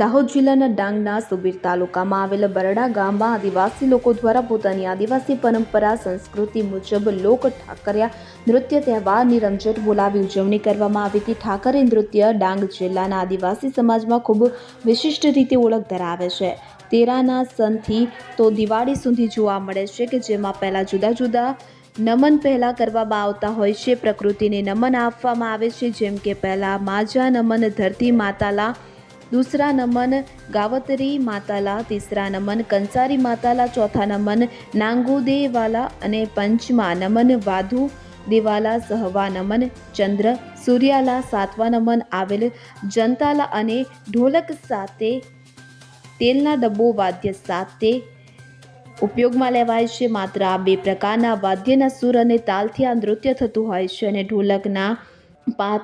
દાહોદ જિલ્લાના ડાંગના સુબીર તાલુકામાં આવેલા બરડા ગામમાં આદિવાસી લોકો દ્વારા પોતાની આદિવાસી પરંપરા, સંસ્કૃતિ મુજબ લોક ઠાકરિયા નૃત્ય તહેવારની રમઝટ બોલાવી ઉજવણી કરવામાં આવી હતી. ઠાકરે નૃત્ય ડાંગ જિલ્લાના આદિવાસી સમાજમાં ખૂબ વિશિષ્ટ રીતે ઓળખ ધરાવે છે. તેરાના સનથી તો દિવાળી સુધી જોવા મળે છે કે જેમાં પહેલાં જુદા જુદા નમન પહેલાં કરવામાં આવતા હોય છે. પ્રકૃતિને નમન આપવામાં આવે છે, જેમ કે પહેલાં માજા નમન, ધરતી માતાલા दूसरा नमन गावतरी माताला तीसरा नमन કંસારી માતાલા ચોથા નમન નાંગોદે વાલા અને પંચમા નમન વાધુ દેવાલા સહવા નમન ચંદ્ર સૂર્યાલા સાતવા નમન આવેલ જંતાલા અને ઢોલક સાથે તેલના ડબ્બો વાદ્ય સાથે ઉપયોગમાં લેવાય છે માત્ર આ બે પ્રકારના વાદ્યના સૂર અને તાલથી આ નૃત્ય થતું હોય છે અને ઢોલકના પા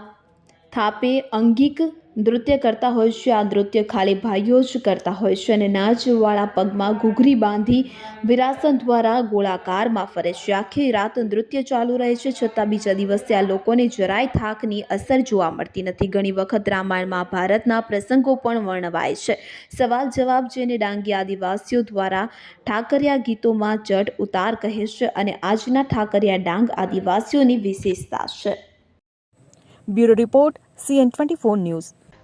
થાપે અંગિક નૃત્ય કરતા હોય છે, આ નૃત્ય ખાલી ભાઈઓ જ કરતા હોય છે અને નાચવાળા પગમાં ઘૂઘરી બાંધી વિરાસન દ્વારા ગોળાકારમાં ફરે છે. આખી રાત નૃત્ય ચાલુ રહે છે, છતાં બીજા દિવસે આ લોકોને જરાય થાકની અસર જોવા મળતી નથી. ઘણી વખત રામાયણ મહાભારતના પ્રસંગો પણ વર્ણવાય છે. સવાલ જવાબ જેને ડાંગી આદિવાસીઓ દ્વારા ઠાકરિયા ગીતોમાં ચઢ ઉતાર કહે છે અને આજના ઠાકરિયા ડાંગ આદિવાસીઓની વિશેષતા છે. Bureau report, CN twenty four news.